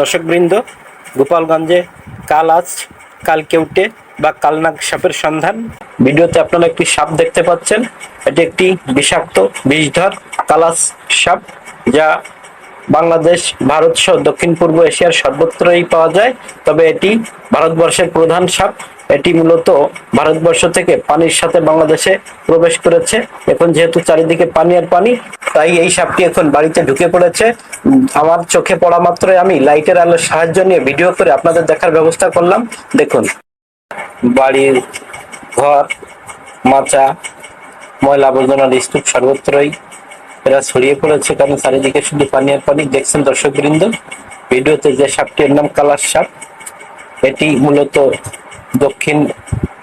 দর্শকবৃন্দ, গোপালগঞ্জে কাল আজ কাল কেউটে বা কালনাগ সাপের সন্ধান। ভিডিওতে আপনারা একটি সাপ দেখতে পাচ্ছেন। এটি একটি বিষাক্ত বিষধর কালাস সাপ, যা বাংলাদেশ, ভারত সহ দক্ষিণ পূর্ব এশিয়ার সর্বত্রই পাওয়া যায়। তবে এটি ভারতবর্ষের প্রধান সাপ। এটি মূলত ভারতবর্ষ থেকে পানির সাথে বাংলাদেশে প্রবেশ করেছে। এখন যেহেতু চারিদিকে পানি আর পানি তাই এই সাপটি এখন বাড়িতে ঢুকে পড়েছে। আমার চোখে পড়া মাত্রই আমি লাইটের আলোর সাহায্য নিয়ে ভিডিও করে আপনাদের দেখার ব্যবস্থা করলাম। দেখুন বাড়ির ঘর, মাচা, ময়লা আবর্জনার স্তূপ সর্বত্রই এরা ছড়িয়ে পড়েছে, কারণ চারিদিকে শুধু পানি আর পানি। দেখছেন দর্শক বৃন্দ ভিডিওতে যে সাপটির নাম কালার সাপ, এটি মূলত দক্ষিণ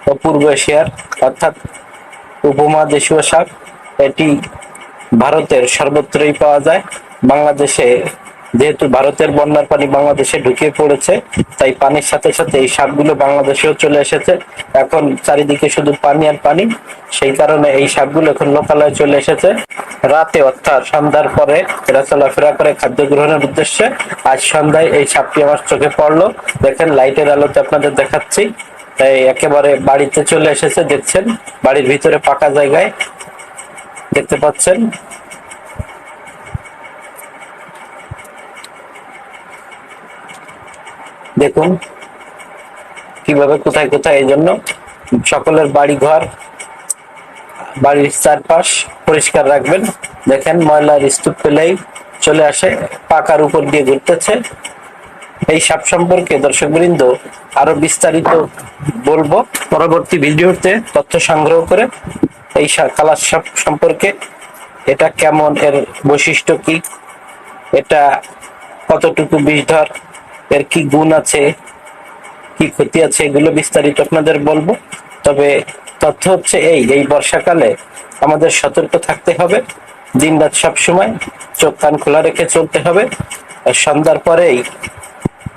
ও পূর্ব এশিয়ার, অর্থাৎ উপমহাদেশীয় সাপ। এটি ভারতের সর্বত্রই পাওয়া যায়। বাংলাদেশে যেহেতু ভারতের বন্যার পানি বাংলাদেশে ঢুকে পড়েছে, তাই পানির সাথে সাথে এই সাপগুলো বাংলাদেশেও চলে এসেছে। এখন চারিদিকে শুধু পানি আর পানি, সেই কারণে এই সাপগুলো এখন লোকালয়ে চলে এসেছে। রাতে অর্থাৎ সন্ধ্যার পরে এরা চলাফেরা করে খাদ্য গ্রহণের উদ্দেশ্যে। আজ সন্ধ্যায় এই সাপটি আমার চোখে পড়ল। দেখেন, লাইটের আলোতে আপনাদের দেখাচ্ছি। তাই একেবারে বাড়িতে চলে এসেছে, দেখছেন? বাড়ির ভিতরে পাকা জায়গায় দেখতে পাচ্ছেন। দেখুন কীভাবে, কোথায় কোথায়, এই জন্য সকলের বাড়ি ঘর বাড়ির চারপাশ পরিষ্কার রাখবেন। দেখেন ময়লার স্তূপ পেলেই চলে আসে, পাকার উপর দিয়ে ঘুরতেছে। এই সাপ সম্পর্কে দর্শকবৃন্দ আরও বিস্তারিত বলব। পরবর্তী ভিডিওতে তথ্য সংগ্রহ করে এই কালার সাপ সম্পর্কে এটা কেমন, এর বৈশিষ্ট্য কি? এটা কতটুকু বিষধর? এর কি গুণ আছে? কি ক্ষতি আছে? এগুলো বিস্তারিত আপনাদের বলব। তবে তথ্য হচ্ছে এই এই বর্ষাকালে আমাদের সতর্ক থাকতে হবে। দিন রাত সবসময় চোখ কান খোলা রেখে চলতে হবে। আর সন্ধ্যার পরেই,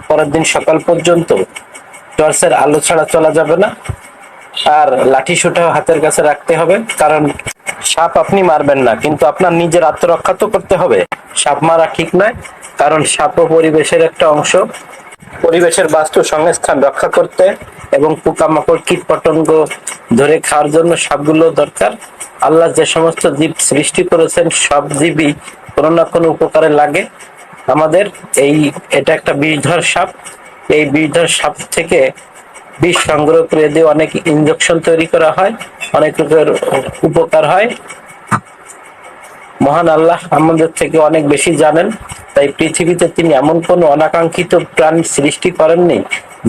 পরের দিন সকাল পর্যন্ত টর্চের আলো ছাড়া চলা যাবে না। আর লাঠি সুটাও হাতের কাছে রাখতে হবে, কারণ সাপ আপনি মারবেন না, কিন্তু আপনার নিজের আত্মরক্ষা তো করতে হবে। সাপ মারা ঠিক নয়, কারণ সাপও পরিবেশের একটা অংশ। পরিবেশের বাস্তু সংস্থান রক্ষা করতে এবং পোকামাকড় কীট পতঙ্গ ধরে খাওয়ার জন্য সাপগুলো দরকার। আল্লাহ যে সমস্ত জীব সৃষ্টি করেছেন, সব জীবই কোনো না কোনো উপকারে লাগে। আমাদের এই, এটা একটা বিষধর সাপ। এই বিষধর সাপ থেকে বিষ সংগ্রহ করে দিয়ে অনেক ইঞ্জেকশন তৈরি করা হয়, অনেক রকমের উপকার হয়। মহান আল্লাহ আমাদের থেকে অনেক বেশি জানেন, তাই পৃথিবীতে তিনি এমন কোন অনাকাঙ্ক্ষিত প্রাণী সৃষ্টি করেননি,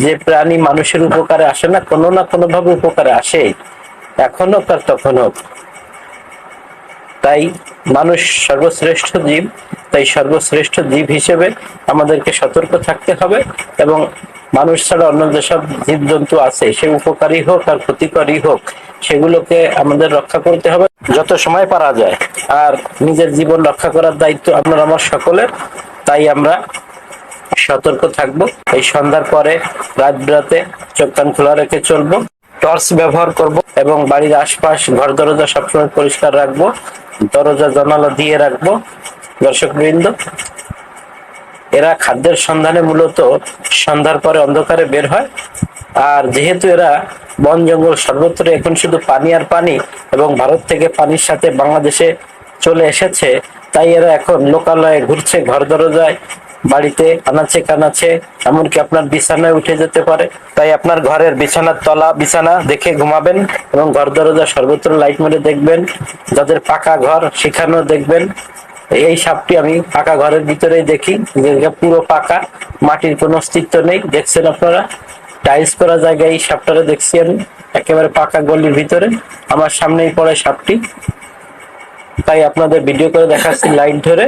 যে প্রাণী মানুষের উপকারে আসে না, কোনো না কোনো ভাবে উপকারে আসে। এখন হোক আর তখন হোক। তাই মানুষ সর্বশ্রেষ্ঠ জীব, তাই সর্বশ্রেষ্ঠ জীব হিসেবে আমাদেরকে সতর্ক থাকতে হবে এবং মানুষ ছাড়া অন্য যেসব জীবজন্তু আছে, সে উপকারী হোক আর ক্ষতিকারী হোক, সেগুলোকে আমাদের রক্ষা করতে হবে। যত সময় পারা যায়, আর নিজের জীবন রক্ষা করার দায়িত্ব আপনার আমার সকলের, তাই আমরা সতর্ক থাকব। এই সন্ধ্যার পরে রাত বিরাতে চোখ কান খোলা রেখে চলবো, টর্চ ব্যবহার করব এবং বাড়ির আশপাশ, ঘর দরজা সবসময় পরিষ্কার রাখব, দরজা জানালা দিয়ে রাখব। দর্শক বৃন্দ এরা খাদ্যের সন্ধানে মূলত সন্ধ্যার পরে অন্ধকারে বের হয়। আর যেহেতু এরা বন জঙ্গল সর্বত্র এখন শুধু পানি আর পানি এবং ভারত থেকে পানির সাথে বাংলাদেশে চলে এসেছে, তাই এরা এখন লোকালয়ে ঘুরছে, ঘর দরজায়, বাড়িতে আনাচে কানাচে, এমনকি আপনার বিছানায় উঠে যেতে পারে। তাই আপনার ঘরের বিছানার তলা, বিছানা দেখে ঘুমাবেন এবং ঘর দরজা সর্বত্র লাইট মেরে দেখবেন, যাদের পাকা ঘর সেখানেও দেখবেন। এই সাপটি আমি পাকা ঘরের ভিতরেই দেখি। পুরো পাকা, মাটির কোনো অস্তিত্ব নেই, দেখছেন আপনারা? টাইলস করা জায়গায় এই সাপটারে দেখছি আমি, একেবারে পাকা গলির ভিতরে। আমার সামনেই পড়ে সাপটি। তাই আপনাদের ভিডিও করে দেখাচ্ছি লাইট ধরে।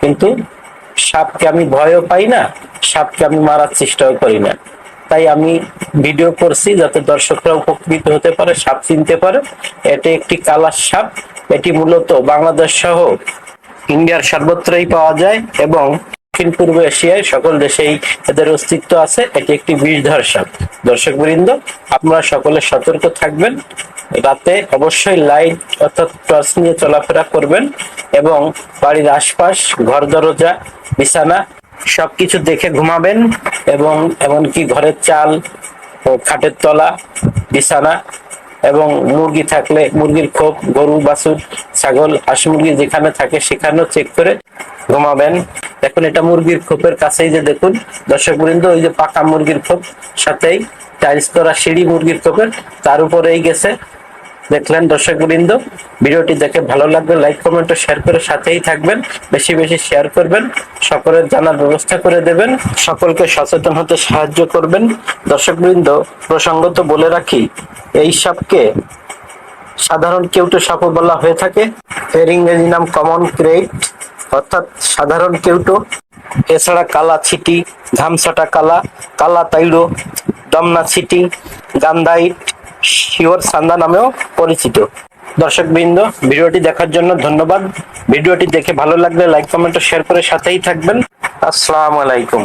কিন্তু সাপকে আমি ভয়ও পাই না, সাপকে আমি মারার চেষ্টাও করি না। তাই আমি ভিডিও করছি যাতে দর্শকরা উপকৃত হতে পারে, সাপ চিনতে পারে। এটি একটি কালার সাপ। এটি মূলত বাংলাদেশ সহ ইন্ডিয়ার সর্বত্রই পাওয়া যায় এবং দক্ষিণ পূর্ব এশিয়ায় সকল দেশেই এদের অস্তিত্ব আছে। এটি একটি বিষধর সাপ। দর্শক বৃন্দ আপনারা সকলে সতর্ক থাকবেন। রাতে অবশ্যই লাইট অর্থাৎ টর্চ নিয়ে চলাফেরা করবেন এবং বাড়ির আশপাশ, ঘর দরজা, বিছানা সবকিছু দেখে ঘুমাবেন এবং এমনকি ঘরের চাল ও খাটের তলা, বিছানা এবং মুরগি থাকলে মুরগির খোপ, গরু, বাছুর, ছাগল, হাঁস মুরগি যেখানে থাকে সেখানেও চেক করে ঘুমাবেন। এখন এটা মুরগির খোপের কাছেই যে দেখুন দর্শক বৃন্দ ওই যে পাকা মুরগির খোপ, সাথেই টাইলস করা সিঁড়ি মুরগির খোপের, তার উপরেই গেছে। দেখলেন দর্শক বৃন্দ ভিডিওটি দেখে ভালো লাগবে লাইক, কমেন্ট ও শেয়ার করে সাথেই থাকবেন। বেশি বেশি শেয়ার করবেন, সকলের জানার ব্যবস্থা করে দেবেন, সকলকে সচেতন হতে সাহায্য করবেন। দর্শক বৃন্দ প্রসঙ্গত বলে রাখি, এই সাপকে সাধারণ কেউটো সাপও বলা হয়ে থাকে। এর ইংরেজি নাম কমন ক্রেট অর্থাৎ সাধারণ কেউটো এছাড়া কালা ছিটি ঘামছাটা কালা কালা তাইড়ো, দমনা ছিটি গান্ধাইট শিওর সান্দা নামেও পরিচিত। দর্শক বৃন্দ ভিডিওটি দেখার জন্য ধন্যবাদ। ভিডিওটি দেখে ভালো লাগলে লাইক, কমেন্ট ও শেয়ার করে সাথেই থাকবেন। আসসালামু আলাইকুম।